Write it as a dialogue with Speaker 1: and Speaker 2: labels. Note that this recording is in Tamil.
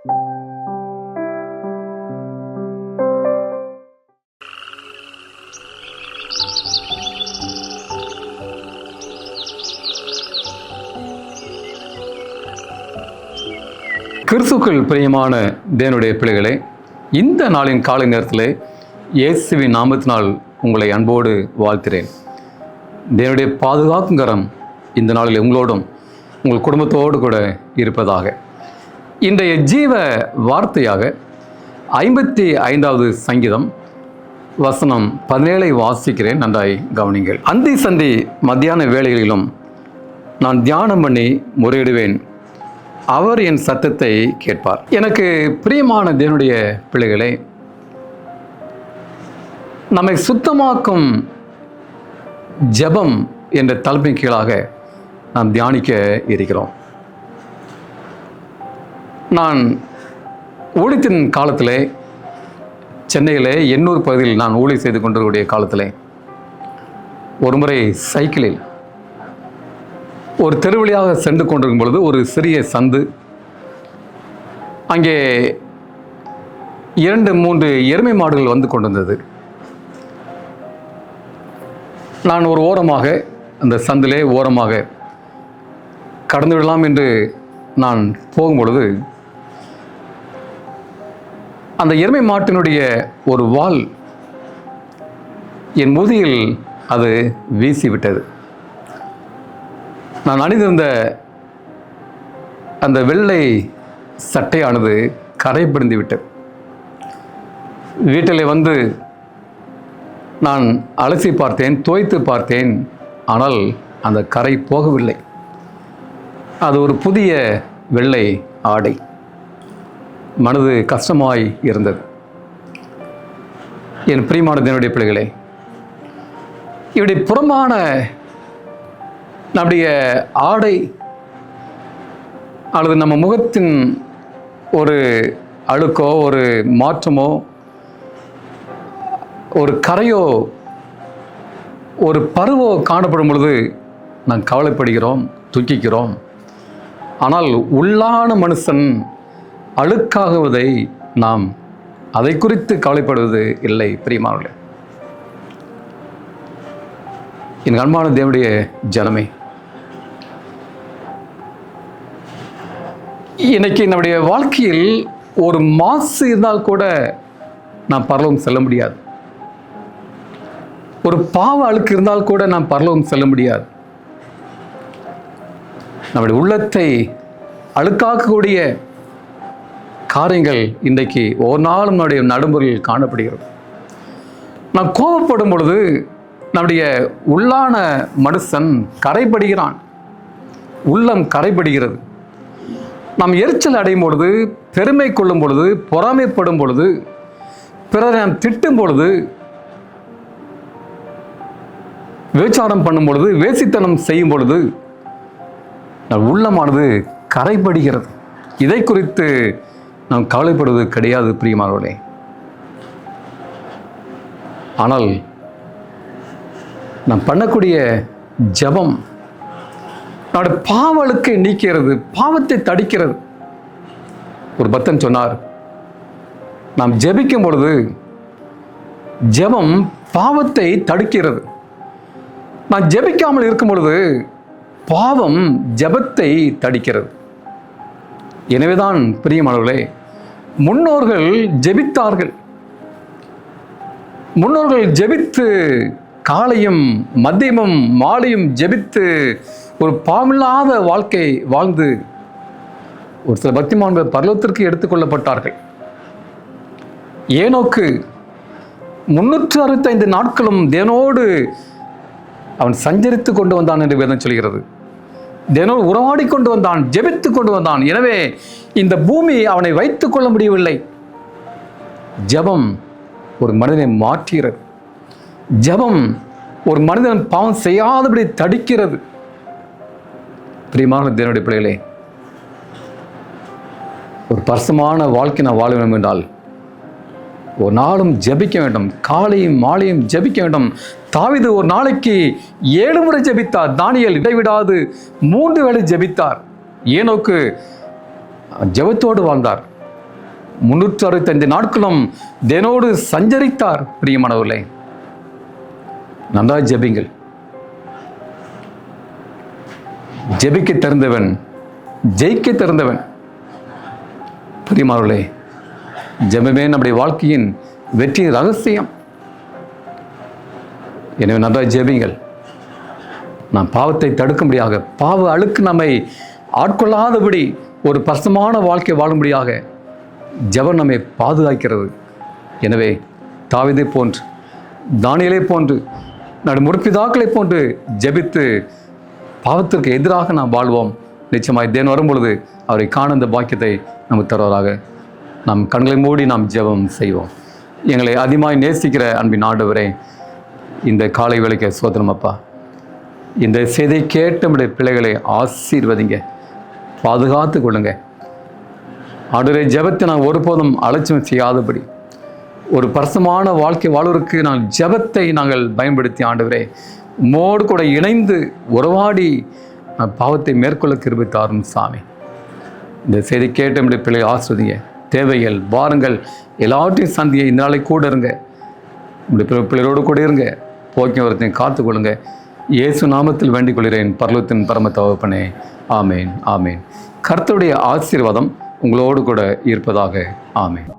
Speaker 1: கிறிஸ்துக்கள் பிரியமான தேவனுடைய பிள்ளைகளே இந்த நாளின் காலை நேரத்தில் இயேசுவின் நாமத்தினால் உங்களை அன்போடு வாழ்த்துறேன் தேவனுடைய பாதுகாக்கும் கரம் இந்த நாளில் உங்களோடும் உங்கள் குடும்பத்தோடு கூட இருப்பதாக. இன்றைய ஜீவ வார்த்தையாக ஐம்பத்தி ஐந்தாவது சங்கீதம் வசனம் பதினேழை வாசிக்கிறேன். நன்றாய் கவனிங்கள். அந்தி சந்தி மத்தியான வேலைகளிலும் நான் தியானம் பண்ணி முறையிடுவேன். அவர் என் சத்தத்தை கேட்பார். எனக்கு பிரியமான தேவனுடைய பிள்ளைகளே நம்மை சுத்தமாக்கும் ஜெபம் என்ற தலைப்பின் கீழாக நாம் தியானிக்க இருக்கிறோம். நான் ஊழியத்தின் காலத்தில் சென்னையிலே எண்ணூர் பகுதியில் நான் ஊழி செய்து கொண்டிருக்கக்கூடிய ஒரு ஒருமுறை சைக்கிளில் ஒரு தெருவழியாக சென்று கொண்டிருக்கும் பொழுது ஒரு சிறிய சந்து அங்கே இரண்டு மூன்று எருமை மாடுகள் வந்து கொண்டிருந்தது. நான் ஒரு ஓரமாக அந்த சந்திலே ஓரமாக கடந்து விடலாம் என்று நான் போகும் பொழுது அந்த எருமை மாட்டினுடைய ஒரு வால் என் முதியில் அது வீசிவிட்டது. நான் அணிந்திருந்த அந்த வெள்ளை சட்டையானது கரை பிடிந்து விட்டது. வீட்டில் வந்து நான் அலசி பார்த்தேன் தோய்த்து பார்த்தேன் ஆனால் அந்த கரை போகவில்லை. அது ஒரு புதிய வெள்ளை ஆடை. மனது கஷ்டமாய் இருந்தது. என் பிரியமான தினுடைய பிள்ளைகளே இப்படி புறமான நம்முடைய ஆடை அல்லது நம்ம முகத்தின் ஒரு அழுக்கோ ஒரு மாற்றமோ ஒரு கரையோ ஒரு பருவோ காணப்படும் பொழுது நாம் கவலைப்படுகிறோம் துக்கிக்கிறோம். ஆனால் உள்ளான மனுஷன் அழுக்காகுவதை நாம் அதை குறித்து கவலைப்படுவது இல்லை பிரியமானவர்களே. என் அன்பான தேவனுடைய ஜனமே இன்னைக்கு நம்முடைய வாழ்க்கையில் ஒரு மாசு இருந்தால் கூட நாம் பரலோகம் செல்ல முடியாது. ஒரு பாவ அழுக்கு இருந்தால் கூட நாம் பரலவும் செல்ல முடியாது. நம்முடைய உள்ளத்தை அழுக்காக்கக்கூடிய காரியங்கள் இன்றைக்கு ஒரு நாள் நம்முடைய நடைமுறையில் காணப்படுகிறது. நாம் கோபப்படும் பொழுது நம்முடைய உள்ளான மனுஷன் கரைப்படுகிறான் உள்ளம் கரைப்படுகிறது நாம் எரிச்சல் அடையும் பொழுது பெருமை கொள்ளும் பொழுது பொறாமைப்படும் பொழுது பிறரை நாம் திட்டும் பொழுது விபச்சாரம் பண்ணும் பொழுது வேசித்தனம் செய்யும் பொழுது உள்ளமானது கரைப்படுகிறது இதை குறித்து நாம் கவலைப்படுவது கிடையாது பிரியமானவர்களே. ஆனால் நாம் பண்ணக்கூடிய ஜெபம் நம்முடைய பாவலுக்கு நீக்கிறது பாவத்தை தடிக்கிறது. ஒரு பக்தன் சொன்னார் நாம் ஜெபிக்கும் பொழுது ஜெபம் பாவத்தை தடுக்கிறது. நான் ஜெபிக்காமல் இருக்கும் பொழுது பாவம் ஜெபத்தை தடிக்கிறது. எனவேதான் பிரியமானவர்களே முன்னோர்கள் ஜெபித்தார்கள். முன்னோர்கள் ஜெபித்து காலையும் மதியமும் மாலையும் ஜெபித்து ஒரு பாமில்லாத வாழ்க்கை வாழ்ந்து ஒரு சில பக்திமான்கள் பர்வத்திற்கு எடுத்துக்கொள்ளப்பட்டார்கள் ஏனோக்கு முன்னூற்று அறுபத்தைந்து நாட்களும் தேனோடு அவன் சஞ்சரித்து கொண்டு வந்தான் என்று வேதம் சொல்கிறது. தினம் உறவாடி கொண்டு வந்தான் ஜெபித்து கொண்டு வந்தான். எனவே இந்த பூமி அவனை வைத்துக் கொள்ள முடியவில்லை. ஜெபம் ஒரு மனிதனை மாற்றுகிறது. ஜெபம் ஒரு மனிதன் பாவம் செய்யாதபடி தடுக்கிறது. பிரியமான தேவனுடைய பிள்ளைகளே ஒரு பரிசமான வாழ்க்கை நான் வாழ வேண்டும் என்றால் ஒரு நாளும் ஜெபிக்க வேண்டும். காலையும் மாலையும் ஜெபிக்க வேண்டும். தாவிது ஒரு நாளைக்கு ஏழு முறை ஜெபித்தார். தானியல் இடைவிடாது மூன்று வேளை ஜெபித்தார். ஏனோக்கு ஜெபத்தோடு வாழ்ந்தார். முன்னூற்று அறுபத்தைந்து நாட்களும் தினோடு சஞ்சரித்தார். பிரியமானவர்களே நன்றாய் ஜெபிங்கள். ஜெபிக்க தெரிந்தவன் ஜெயிக்க தெரிந்தவன் பிரியமானவர்களே ஜெபமே நம்முடைய வாழ்க்கையின் வெற்றியின் ரகசியம். எனவே நன்றாய் ஜெபிங்கள். நாம் பாவத்தை தடுக்கும்படியாக பாவ அழுக்கு நம்மை ஆட்கொள்ளாதபடி ஒரு பசமான வாழ்க்கை வாழும்படியாக ஜபம் நம்மை பாதுகாக்கிறது. எனவே தாவிதை போன்று தானியலை போன்று நடு முற்பிதாக்களை போன்று ஜெபித்து பாவத்திற்கு எதிராக நாம் வாழ்வோம். நிச்சயமாய் தேன் வரும்பொழுது அவரை காண இந்த பாக்கியத்தை நமக்கு தருவதாக நம் கண்களை மூடி நாம் ஜெபம் செய்வோம். எங்களை அதிகமாய் நேசிக்கிற அன்பின் ஆண்டவரே இந்த காலை வேலைக்கு சோதனம் அப்பா. இந்த செய்தியை கேட்ட நம்முடைய பிள்ளைகளை ஆசீர்வதிங்க பாதுகாத்து கொள்ளுங்க. ஆண்டவரே ஜெபத்தை நான் ஒருபோதும் அலட்சியம் செய்யாதபடி ஒரு பரசமான வாழ்க்கை வாழ்வதற்கு நாங்கள் ஜெபத்தை நாங்கள் பயன்படுத்தி ஆண்டவரே உம்மோடு கூட இணைந்து உறவாடி நான் பாவத்தை மேற்கொள்ள கிருபை தாரும் சாமி. இந்த செய்தி கேட்ட நம்முடைய பிள்ளை ஆசிரியங்க தேவைகள் வாருங்கள் எல்லாவற்றையும் சந்தியை இந்த நாளை கூட இருங்க. உங்களுடைய பிள்ளைகளோடு கூட இருங்க. போக்கிய வரத்தையும் காத்துக்கொள்ளுங்க இயேசு நாமத்தில் வேண்டிக் கொள்கிறேன். பர்லத்தின் பரம தவப்பனே ஆமேன் ஆமேன். கர்த்தருடைய ஆசீர்வாதம் உங்களோடு கூட இருப்பதாக. ஆமேன்.